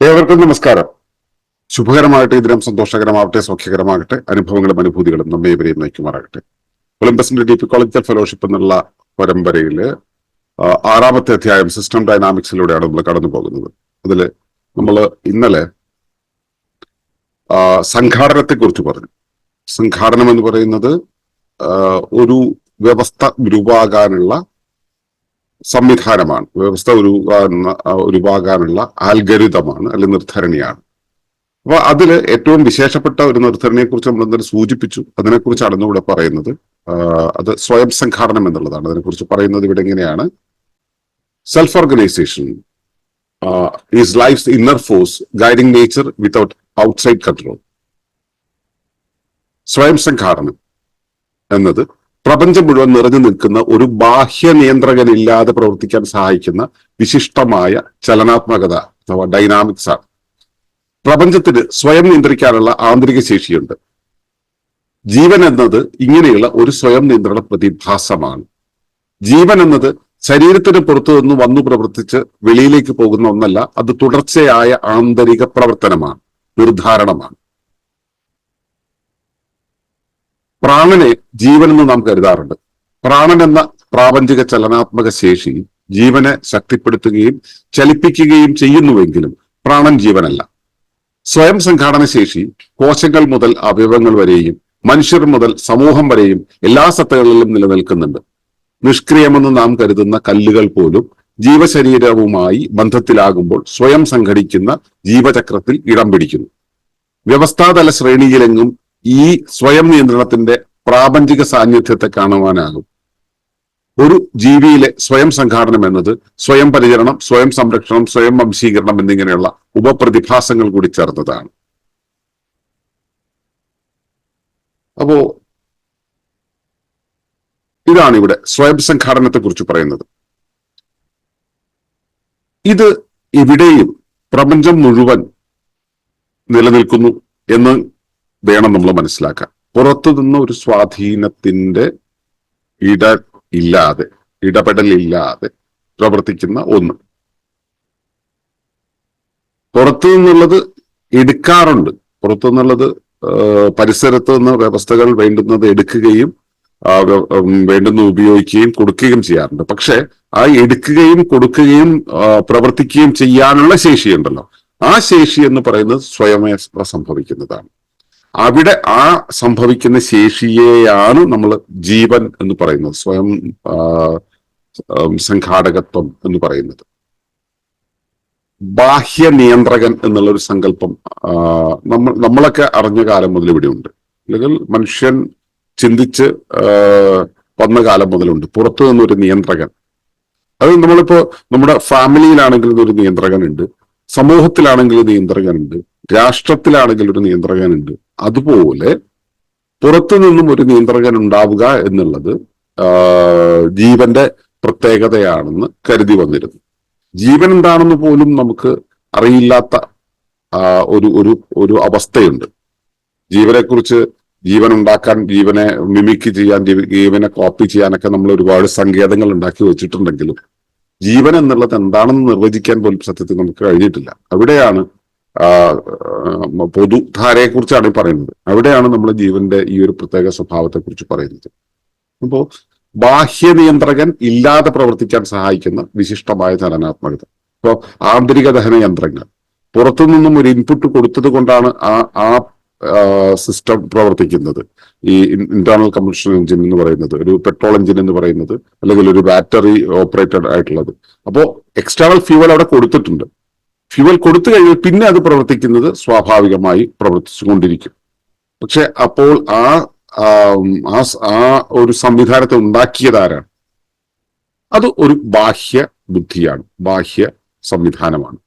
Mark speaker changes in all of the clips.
Speaker 1: ഏവർക്കും നമസ്കാരം. ശുഭകരമാകട്ടെ ഇതിനും സന്തോഷകരമാവട്ടെ സൗഖ്യകരമാകട്ടെ അനുഭവങ്ങളും അനുഭൂതികളും നമ്മെ ഇവരെയും നയിക്കുമാറാകട്ടെ. ഒളിമ്പസിന്റെ ഡി പി കോളേജ് ഫെലോഷിപ്പ് എന്നുള്ള പരമ്പരയിൽ ആറാമത്തെ അധ്യായം സിസ്റ്റം ഡൈനാമിക്സിലൂടെയാണ് നമ്മൾ കടന്നു പോകുന്നത്. അതിൽ നമ്മൾ ഇന്നലെ സംഘാടനത്തെ കുറിച്ച് പറഞ്ഞു. സംഘാടനം എന്ന് പറയുന്നത് ഒരു വ്യവസ്ഥ ഉരുവാകാനുള്ള സംവിധാനമാണ്. വ്യവസ്ഥ ഒരു ഒരുവാകാനുള്ള ആൽഗരിതമാണ് അല്ലെങ്കിൽ നിർദ്ധരണിയാണ്. അപ്പൊ അതിൽ ഏറ്റവും വിശേഷപ്പെട്ട ഒരു നിർദ്ധരണിയെ കുറിച്ച് നമ്മൾ ഇന്നലെ സൂചിപ്പിച്ചു. അതിനെക്കുറിച്ചാണ് ഇന്നിവിടെ പറയുന്നത് അത് സ്വയം സംഘാടനം എന്നുള്ളതാണ്. അതിനെക്കുറിച്ച് പറയുന്നത് ഇവിടെ എങ്ങനെയാണ്? Self organisation is life inner force guiding nature without outside control സ്വയം സംഘാടനം എന്നത് പ്രപഞ്ചം മുഴുവൻ നിറഞ്ഞു നിൽക്കുന്ന ഒരു ബാഹ്യ നിയന്ത്രകനില്ലാതെ പ്രവർത്തിക്കാൻ സഹായിക്കുന്ന വിശിഷ്ടമായ ചലനാത്മകത അഥവാ ഡൈനാമിക്സ് ആണ്. പ്രപഞ്ചത്തിന് സ്വയം നിയന്ത്രിക്കാനുള്ള ആന്തരിക ശേഷിയുണ്ട്. ജീവൻ എന്നത് ഇങ്ങനെയുള്ള ഒരു സ്വയം നിയന്ത്രണ പ്രതിഭാസമാണ്. ജീവൻ എന്നത് ശരീരത്തിന് പുറത്തു നിന്ന് വന്നു പ്രവർത്തിച്ച് വെളിയിലേക്ക് പോകുന്ന ഒന്നല്ല അത് തുടർച്ചയായ ആന്തരിക പ്രവർത്തനമാണ് നിർദ്ധാരണമാണ് പ്രാണനെ ജീവനെന്ന് നാം കരുതാറുണ്ട്. പ്രാണൻ എന്ന പ്രാപഞ്ചിക ചലനാത്മക ശേഷി ജീവനെ ശക്തിപ്പെടുത്തുകയും ചലിപ്പിക്കുകയും ചെയ്യുന്നുവെങ്കിലും പ്രാണൻ ജീവനല്ല. സ്വയം സംഘാടന ശേഷി കോശങ്ങൾ മുതൽ അവയവങ്ങൾ വരെയും മനുഷ്യർ മുതൽ സമൂഹം വരെയും എല്ലാ സത്തകളിലും നിലനിൽക്കുന്നുണ്ട്. നിഷ്ക്രിയമെന്ന് നാം കരുതുന്ന കല്ലുകൾ പോലും ജീവശരീരവുമായി ബന്ധത്തിലാകുമ്പോൾ സ്വയം സംഘടിക്കുന്ന ജീവചക്രത്തിൽ ഇടം പിടിക്കുന്നു. വ്യവസ്ഥാതല ശ്രേണിയിലെങ്ങും ഈ സ്വയം നിയന്ത്രണത്തിന്റെ പ്രാപഞ്ചിക സാന്നിധ്യത്തെ കാണുവാനാകും. ഒരു ജീവിയിലെ സ്വയം സംഘാടനം എന്നത് സ്വയം പരിചരണം സ്വയം സംരക്ഷണം സ്വയം വംശീകരണം എന്നിങ്ങനെയുള്ള ഉപപ്രതിഭാസങ്ങൾ കൂടി ചേർന്നതാണ്. അപ്പോ ഇതാണ് ഇവിടെ സ്വയം സംഘാടനത്തെ കുറിച്ച് പറയുന്നത്. ഇത് ഇവിടെയും പ്രപഞ്ചം മുഴുവൻ നിലനിൽക്കുന്നു എന്ന് വേണം നമ്മൾ മനസ്സിലാക്കാൻ. പുറത്തു നിന്ന് ഒരു സ്വാധീനത്തിന്റെ ഇട ഇല്ലാതെ ഇടപെടലില്ലാതെ പ്രവർത്തിക്കുന്ന ഒന്ന്. പുറത്തു നിന്നുള്ളത് എടുക്കാറുണ്ട്. പുറത്തു നിന്നുള്ളത് പരിസരത്ത് നിന്ന് വ്യവസ്ഥകൾ വേണ്ടുന്നത് എടുക്കുകയും വേണ്ടുന്നത് വേണ്ടുന്ന ഉപയോഗിക്കുകയും കൊടുക്കുകയും ചെയ്യാറുണ്ട്. പക്ഷെ ആ എടുക്കുകയും കൊടുക്കുകയും പ്രവർത്തിക്കുകയും ചെയ്യാനുള്ള ശേഷിയുണ്ടല്ലോ. ആ ശേഷി എന്ന് പറയുന്നത് സ്വയമേ സംഭവിക്കുന്നതാണ്. അവിടെ ആ സംഭവിക്കുന്ന ശേഷിയെയാണ് നമ്മൾ ജീവൻ എന്ന് പറയുന്നത് സ്വയം സംഘാടകത്വം എന്ന് പറയുന്നത്. ബാഹ്യ നിയന്ത്രകൻ എന്നുള്ള ഒരു സങ്കല്പം നമ്മൾ നമ്മളൊക്കെ അറിഞ്ഞ കാലം മുതൽ ഇവിടെ ഉണ്ട് അല്ലെങ്കിൽ മനുഷ്യൻ ചിന്തിച്ച് വന്ന കാലം മുതലുണ്ട്. പുറത്തു നിന്നൊരു നിയന്ത്രകൻ. അത് നമ്മളിപ്പോ നമ്മുടെ ഫാമിലിയിലാണെങ്കിൽ ഒരു നിയന്ത്രകൻ ഉണ്ട് സമൂഹത്തിലാണെങ്കിൽ ഒരു നിയന്ത്രകൻ ഉണ്ട് രാഷ്ട്രത്തിലാണെങ്കിൽ ഒരു നിയന്ത്രകനുണ്ട്. അതുപോലെ പുറത്തു നിന്നും ഒരു നിയന്ത്രകൻ ഉണ്ടാവുക എന്നുള്ളത് ജീവന്റെ പ്രത്യേകതയാണെന്ന് കരുതി വന്നിരുന്നു. ജീവൻ എന്താണെന്ന് പോലും നമുക്ക് അറിയില്ലാത്ത ഒരു ഒരു ഒരു അവസ്ഥയുണ്ട്. ജീവനെ കുറിച്ച് ജീവൻ ഉണ്ടാക്കാൻ ജീവനെ മിമിക്ക് ചെയ്യാൻ ജീവനെ കോപ്പി ചെയ്യാനൊക്കെ നമ്മൾ ഒരുപാട് സങ്കേതങ്ങൾ ഉണ്ടാക്കി വെച്ചിട്ടുണ്ടെങ്കിലും ജീവൻ എന്നുള്ളത് എന്താണെന്ന് നിർവചിക്കാൻ പോലും സത്യത്തിൽ നമുക്ക് കഴിഞ്ഞിട്ടില്ല. അവിടെയാണ് ആ, ആ, പൊതുധാരയെ കുറിച്ചാണ് ഈ പറയുന്നത്. അവിടെയാണ് നമ്മുടെ ജീവന്റെ ഈ ഒരു പ്രത്യേക സ്വഭാവത്തെക്കുറിച്ച് പറയുന്നത്. അപ്പോ ബാഹ്യ നിയന്ത്രകൻ ഇല്ലാതെ പ്രവർത്തിക്കാൻ സഹായിക്കുന്ന വിശിഷ്ടമായ ചലനാത്മകത ഇപ്പോ ആന്തരിക ദഹന യന്ത്രങ്ങൾ. പുറത്തു നിന്നും ഒരു ഇൻപുട്ട് കൊടുത്തത് കൊണ്ടാണ് ആ ആ സിസ്റ്റം പ്രവർത്തിക്കുന്നത്. ഈ ഇന്റേണൽ കമ്പഷൻ എഞ്ചിൻ എന്ന് പറയുന്നത് ഒരു പെട്രോൾ എഞ്ചിൻ എന്ന് പറയുന്നത് അല്ലെങ്കിൽ ഒരു ബാറ്ററി ഓപ്പറേറ്റഡ് ആയിട്ടുള്ളത്. അപ്പോൾ എക്സ്റ്റേണൽ ഫ്യൂവൽ അവിടെ കൊടുത്തിട്ടുണ്ട്. ഫ്യൂവൽ കൊടുത്തു കഴിഞ്ഞാൽ പിന്നെ അത് പ്രവർത്തിക്കുന്നത് സ്വാഭാവികമായി പ്രവർത്തിച്ചുകൊണ്ടിരിക്കും. പക്ഷെ അപ്പോൾ ആ ആ ഒരു സംവിധാനത്തെ ഉണ്ടാക്കിയത് ആരാണ്? അത് ഒരു ബാഹ്യ ബുദ്ധിയാണ് ബാഹ്യ സംവിധാനമാണ്.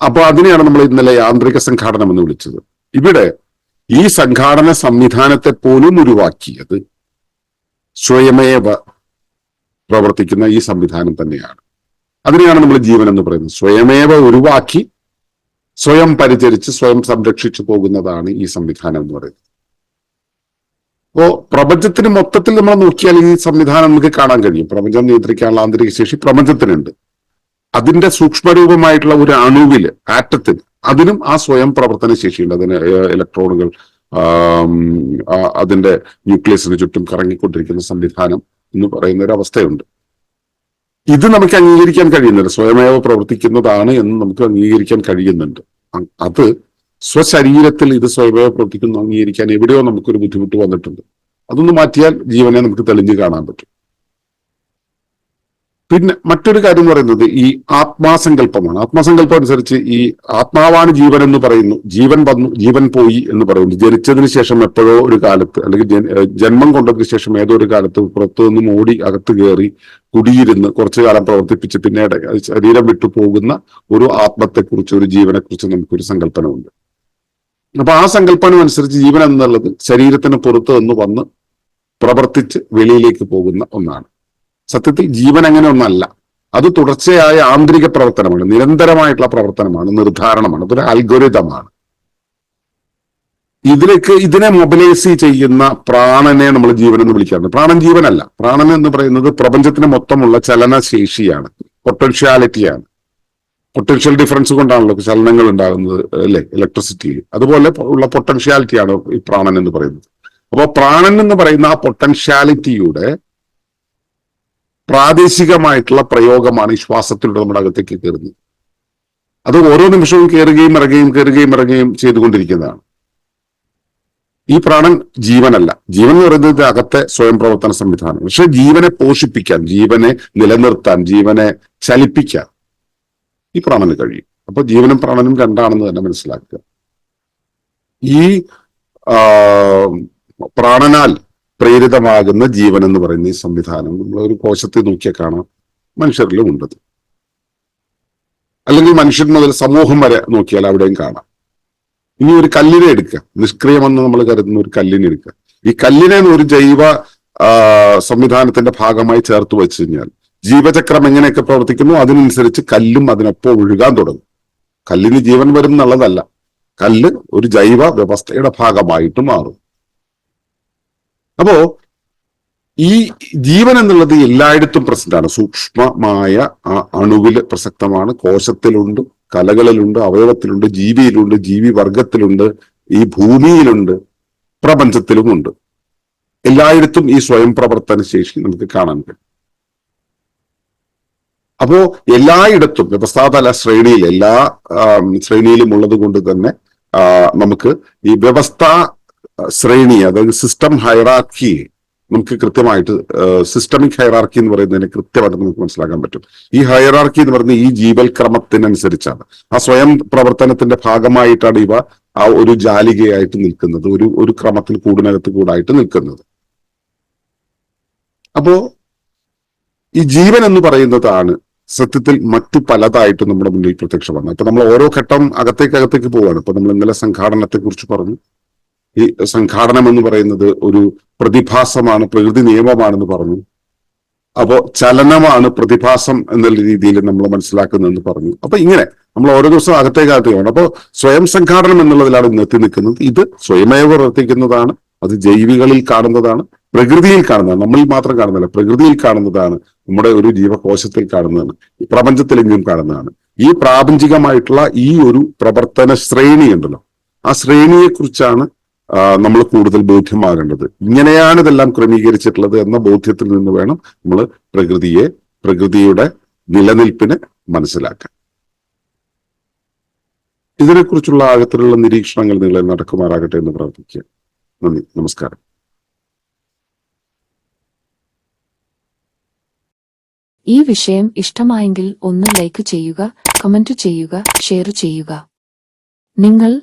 Speaker 1: അപ്പോൾ അതിനെയാണ് നമ്മൾ ഇന്നലെ യാന്ത്രിക സംഘാടനം എന്ന് വിളിച്ചത്. ഇവിടെ ഈ സംഘാടന സംവിധാനത്തെ പോലും ഉരുവാക്കിയത് സ്വയമേവ പ്രവർത്തിക്കുന്ന ഈ സംവിധാനം തന്നെയാണ്. അതിനെയാണ് നമ്മൾ ജീവൻ എന്ന് പറയുന്നത്. സ്വയമേവ ഉരുവാക്കി സ്വയം പരിചരിച്ച് സ്വയം സംരക്ഷിച്ചു പോകുന്നതാണ് ഈ സംവിധാനം എന്ന് പറയുന്നത്. അപ്പോ പ്രപഞ്ചത്തിന് മൊത്തത്തിൽ നമ്മൾ നോക്കിയാൽ ഈ സംവിധാനം നമുക്ക് കാണാൻ കഴിയും. പ്രപഞ്ചം നിയന്ത്രിക്കാനുള്ള ആന്തരിക ശേഷി പ്രപഞ്ചത്തിനുണ്ട്. അതിന്റെ സൂക്ഷ്മരൂപമായിട്ടുള്ള ഒരു അണുവിൽ ആറ്റത്തിന് അതിനും ആ സ്വയം പ്രവർത്തന ശേഷിയുണ്ട്. അതിന് ഇലക്ട്രോണുകൾ അതിന്റെ ന്യൂക്ലിയസിന് ചുറ്റും കറങ്ങിക്കൊണ്ടിരിക്കുന്ന സംവിധാനം എന്ന് പറയുന്ന ഒരു അവസ്ഥയുണ്ട്. ഇത് നമുക്ക് അംഗീകരിക്കാൻ കഴിയുന്നുണ്ട് സ്വയമേവ പ്രവർത്തിക്കുന്നതാണ് എന്ന് നമുക്ക് അംഗീകരിക്കാൻ കഴിയുന്നുണ്ട്. അത് സ്വശരീരത്തിൽ ഇത് സ്വയമേവ പ്രവർത്തിക്കുന്നു അംഗീകരിക്കാൻ എവിടെയോ നമുക്കൊരു ബുദ്ധിമുട്ട് വന്നിട്ടുണ്ട്. അതൊന്ന് മാറ്റിയാൽ ജീവനെ നമുക്ക് തെളിഞ്ഞു കാണാൻ പറ്റും. പിന്നെ മറ്റൊരു കാര്യം പറയുന്നത് ഈ ആത്മാസങ്കല്പമാണ്. ആത്മാസങ്കല്പം അനുസരിച്ച് ഈ ആത്മാവാണ് ജീവൻ എന്ന് പറയുന്നു. ജീവൻ വന്നു ജീവൻ പോയി എന്ന് പറയുന്നു. ജനിച്ചതിന് ശേഷം എപ്പോഴോ ഒരു കാലത്ത് അല്ലെങ്കിൽ ജന്മം കൊണ്ടതിന് ശേഷം ഏതോ ഒരു കാലത്ത് പുറത്തു നിന്നും ഓടി അകത്ത് കയറി കുടിയിരുന്ന് കുറച്ചു കാലം പ്രവർത്തിപ്പിച്ച് പിന്നീട് ശരീരം വിട്ടു പോകുന്ന ഒരു ആത്മത്തെക്കുറിച്ച് ഒരു ജീവനെക്കുറിച്ച് നമുക്കൊരു സങ്കല്പനമുണ്ട്. അപ്പൊ ആ സങ്കല്പനം അനുസരിച്ച് ജീവൻ എന്നുള്ളത് ശരീരത്തിന് പുറത്ത് നിന്ന് വന്ന് പ്രവർത്തിച്ച് വെളിയിലേക്ക് പോകുന്ന ഒന്നാണ്. സത്യത്തിൽ ജീവൻ അങ്ങനെ ഒന്നല്ല. അത് തുടർച്ചയായ ആന്തരിക പ്രവർത്തനമാണ്. നിരന്തരമായിട്ടുള്ള പ്രവർത്തനമാണ് നിർദ്ധാരണമാണ്. അതൊരു അൽഗോരിതമാണ്. ഇതിലേക്ക് ഇതിനെ മൊബിലൈസ് ചെയ്യുന്ന പ്രാണനെ നമ്മൾ ജീവൻ എന്ന് വിളിക്കാറുണ്ട്. പ്രാണൻ ജീവനല്ല. പ്രാണൻ എന്ന് പറയുന്നത് പ്രപഞ്ചത്തിന് മൊത്തമുള്ള ചലനശേഷിയാണ്. പൊട്ടൻഷ്യാലിറ്റിയാണ്. പൊട്ടൻഷ്യൽ ഡിഫറൻസ് കൊണ്ടാണല്ലോ ചലനങ്ങൾ ഉണ്ടാകുന്നത് അല്ലെ? ഇലക്ട്രിസിറ്റി അതുപോലെ ഉള്ള പൊട്ടൻഷ്യാലിറ്റിയാണ് ഈ പ്രാണൻ എന്ന് പറയുന്നത്. അപ്പോൾ പ്രാണൻ എന്ന് പറയുന്ന ആ പൊട്ടൻഷ്യാലിറ്റിയുടെ പ്രാദേശികമായിട്ടുള്ള പ്രയോഗമാണ് ഈ ശ്വാസത്തിലൂടെ നമ്മുടെ അകത്തേക്ക് കയറുന്നത്. അത് ഓരോ നിമിഷവും കയറുകയും ഇറങ്ങുകയും കയറുകയും ഇറങ്ങുകയും ചെയ്തുകൊണ്ടിരിക്കുന്നതാണ്. ഈ പ്രാണൻ ജീവനല്ല. ജീവൻ എന്ന് പറയുന്നത് അകത്തെ സ്വയം പ്രവർത്തന സംവിധാനം. പക്ഷെ ജീവനെ പോഷിപ്പിക്കാൻ ജീവനെ നിലനിർത്താൻ ജീവനെ ചലിപ്പിക്കാൻ ഈ പ്രാണന് കഴിയും. അപ്പൊ ജീവനും പ്രാണനും രണ്ടാണെന്ന് തന്നെ മനസ്സിലാക്കുക. ഈ പ്രാണനാൽ പ്രേരിതമാകുന്ന ജീവൻ എന്ന് പറയുന്ന ഈ സംവിധാനം നമ്മൾ ഒരു കോശത്തെ നോക്കിയാൽ കാണാം മനുഷ്യരിലും ഉണ്ടത് അല്ലെങ്കിൽ മനുഷ്യൻ മുതൽ സമൂഹം വരെ നോക്കിയാൽ അവിടെയും കാണാം. ഇനി ഒരു കല്ലിനെ എടുക്കുക. നിഷ്ക്രിയമെന്ന് നമ്മൾ കരുതുന്ന ഒരു കല്ലിനെ എടുക്കുക. ഈ കല്ലിനെ ഒരു ജൈവ സംവിധാനത്തിന്റെ ഭാഗമായി ചേർത്ത് വെച്ച് കഴിഞ്ഞാൽ ജീവചക്രം എങ്ങനെയൊക്കെ പ്രവർത്തിക്കുന്നു? അതിനനുസരിച്ച് കല്ലും അതിനൊപ്പം ഒഴുകാൻ തുടങ്ങും. കല്ലിന് ജീവൻ വരും എന്നുള്ളതല്ല. കല്ല് ഒരു ജൈവ വ്യവസ്ഥയുടെ ഭാഗമായിട്ട് മാറും. അപ്പോ ഈ ജീവൻ എന്നുള്ളത് എല്ലായിടത്തും പ്രസക്തമാണ് സൂക്ഷ്മമായ ആ അണുവിൽ പ്രസക്തമാണ്. കോശത്തിലുണ്ട് കലകളിലുണ്ട് അവയവത്തിലുണ്ട് ജീവിയിലുണ്ട് ജീവി വർഗത്തിലുണ്ട് ഈ ഭൂമിയിലുണ്ട് പ്രപഞ്ചത്തിലുമുണ്ട്. എല്ലായിടത്തും ഈ സ്വയം പ്രവർത്തന ശേഷി നമുക്ക് കാണാൻ കഴിയും. അപ്പോ എല്ലായിടത്തും വ്യവസ്ഥാതല ശ്രേണിയിൽ എല്ലാ ശ്രേണിയിലും ഉള്ളത് കൊണ്ട് തന്നെ നമുക്ക് ഈ വ്യവസ്ഥാ ശ്രേണി അതായത് സിസ്റ്റം ഹൈറാർക്കി നമുക്ക് കൃത്യമായിട്ട് സിസ്റ്റമിക് ഹൈറാർക്കി എന്ന് പറയുന്നതിനെ കൃത്യമായിട്ട് നമുക്ക് മനസ്സിലാക്കാൻ പറ്റും. ഈ ഹൈറാർക്കി എന്ന് പറയുന്നത് ഈ ജീവൽക്രമത്തിനനുസരിച്ചാണ്. ആ സ്വയം പ്രവർത്തനത്തിന്റെ ഭാഗമായിട്ടാണ് ഇവ ആ ഒരു ജാലികയായിട്ട് നിൽക്കുന്നത് ഒരു ഒരു ക്രമത്തിൽ കൂടിനകത്ത് കൂടായിട്ട് നിൽക്കുന്നത്. അപ്പോ ഈ ജീവൻ എന്ന് പറയുന്നതാണ് സത്യത്തിൽ മറ്റു പലതായിട്ട് നമ്മുടെ മുന്നിൽ പ്രത്യക്ഷമാണ്. ഇപ്പൊ നമ്മൾ ഓരോ ഘട്ടം അകത്തേക്ക് അകത്തേക്ക് പോവാണ്. ഇപ്പൊ നമ്മൾ ഇന്നലെ സംഘാടനത്തെ കുറിച്ച് പറഞ്ഞു. ഈ സംഘാടനം എന്ന് പറയുന്നത് ഒരു പ്രതിഭാസമാണ് പ്രകൃതി നിയമമാണെന്ന് പറഞ്ഞു. അപ്പോ ചലനമാണ് പ്രതിഭാസം എന്നുള്ള രീതിയിൽ നമ്മൾ മനസ്സിലാക്കുന്നതെന്ന് പറഞ്ഞു. അപ്പൊ ഇങ്ങനെ നമ്മൾ ഓരോ ദിവസവും അകത്തേക്ക് അകത്തേക്കാണ്. അപ്പോൾ സ്വയം സംഘാടനം എന്നുള്ളതിലാണ് ഇന്ന് എത്തി നിൽക്കുന്നത്. ഇത് സ്വയമേവ പ്രവർത്തിക്കുന്നതാണ് അത് ജൈവികളിൽ കാണുന്നതാണ് പ്രകൃതിയിൽ കാണുന്നതാണ്. നമ്മളിൽ മാത്രം കാണുന്നില്ല പ്രകൃതിയിൽ കാണുന്നതാണ് നമ്മുടെ ഒരു ജീവകോശത്തിൽ കാണുന്നതാണ് പ്രപഞ്ചത്തിലെങ്കിലും കാണുന്നതാണ്. ഈ പ്രാപഞ്ചികമായിട്ടുള്ള ഈ ഒരു പ്രവർത്തന ശ്രേണി ഉണ്ടല്ലോ ആ ശ്രേണിയെ കുറിച്ചാണ് നമ്മൾ കൂടുതൽ ബോധ്യമാകേണ്ടത്. ഇങ്ങനെയാണ് ഇതെല്ലാം ക്രമീകരിച്ചിട്ടുള്ളത് എന്ന ബോധ്യത്തിൽ നിന്ന് വേണം നമ്മൾ പ്രകൃതിയെ പ്രകൃതിയുടെ നിലനിൽപ്പിനെ മനസ്സിലാക്കാൻ. ഇതിനെക്കുറിച്ചുള്ള ആഴത്തിലുള്ള നിരീക്ഷണങ്ങൾ നിങ്ങളെ നടക്കുമാറാകട്ടെ എന്ന് പ്രാർത്ഥിക്കുക നന്ദി. നമസ്കാരം.
Speaker 2: ഈ വിഷയം ഇഷ്ടമായെങ്കിൽ ഒന്ന് ലൈക്ക് ചെയ്യുക കമന്റ് ചെയ്യുക ഷെയർ ചെയ്യുക. നിങ്ങൾ